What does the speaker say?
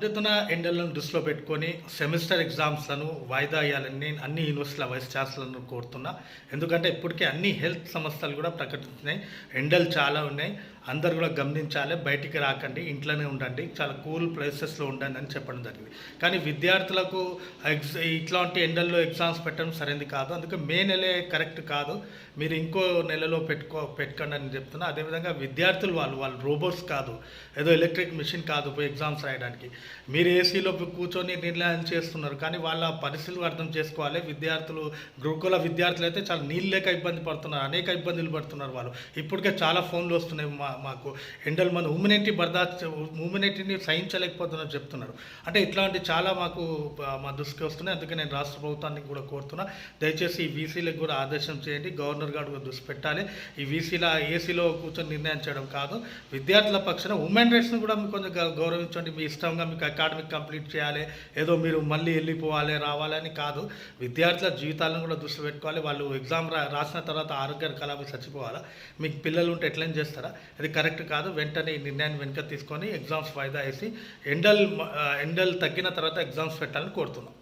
మండుతున్న ఎండలను దృష్టిలో పెట్టుకొని సెమిస్టర్ ఎగ్జామ్స్లను వాయిదా వేయాలని నేను అన్ని యూనివర్సిటీల వైస్ ఛాన్సలర్ను కోరుతున్నా. ఎందుకంటే ఇప్పటికే అన్ని హెల్త్ సంస్థలు కూడా ప్రకటిస్తున్నాయి ఎండలు చాలా ఉన్నాయి. అందరు కూడా గమనించాలి. బయటికి రాకండి. ఇంట్లోనే ఉండండి. చాలా కూల్ ప్లేసెస్లో ఉండండి అని చెప్పడం జరిగింది. కానీ విద్యార్థులకు ఎగ్జ ఇట్లాంటి ఎండల్లో ఎగ్జామ్స్ పెట్టడం సరైనది కాదు. అందుకే మే నెలే కరెక్ట్ కాదు. మీరు ఇంకో నెలలో పెట్టుకో పెట్టుకోండి అని చెప్తున్నా. అదేవిధంగా విద్యార్థులు వాళ్ళు వాళ్ళు రోబోట్స్ కాదు. ఏదో ఎలక్ట్రిక్ మిషన్ కాదు పోయి ఎగ్జామ్స్ రాయడానికి. మీరు ఏసీలో కూర్చొని నిర్ణయం చేస్తున్నారు కానీ వాళ్ళ పరిస్థితులు అర్థం చేసుకోవాలి. విద్యార్థులు గురుకుల విద్యార్థులు అయితే చాలా నీళ్ళు లేక ఇబ్బంది పడుతున్నారు అనేక ఇబ్బందులు పడుతున్నారు వాళ్ళు. ఇప్పటికే చాలా ఫోన్లు వస్తున్నాయి మా మాకు. ఎండలు మన హ్యూమినిటీ బర్దా హ్యూమినిటీని సహించలేకపోతున్నారు చెప్తున్నారు. అంటే ఇట్లాంటి చాలా మాకు మా దృష్టికి వస్తున్నాయి. అందుకే నేను రాష్ట్ర ప్రభుత్వానికి కూడా కోరుతున్నా. దయచేసి ఈ వీసీలకు కూడా ఆదేశం చేయండి. గవర్నర్ గారు కూడా దృష్టి పెట్టాలి. ఈ వీసీల ఏసీలో కూర్చొని నిర్ణయం చేయడం కాదు. విద్యార్థుల పక్షాన ఉమెన్ రైట్స్ని కూడా కొంచెం గౌరవించండి. మీ ఇష్టంగా మీకు అకాడమిక్ కంప్లీట్ చేయాలి. ఏదో మీరు మళ్ళీ వెళ్ళిపోవాలి రావాలని కాదు. విద్యార్థుల జీవితాలను కూడా దృష్టి పెట్టుకోవాలి. వాళ్ళు ఎగ్జామ్ రా రాసిన తర్వాత ఆరోగ్య కళాపై చచ్చిపోవాలా? మీకు పిల్లలు ఉంటే ఎట్లయినా చేస్తారా? అది కరెక్ట్ కాదు. వెంటనే ఈ నిర్ణయాన్ని వెనుక తీసుకొని ఎగ్జామ్స్ వాయిదా వేసి ఎండల్ ఎండల్ తగ్గిన తర్వాత ఎగ్జామ్స్ పెట్టాలని కోరుతున్నాం.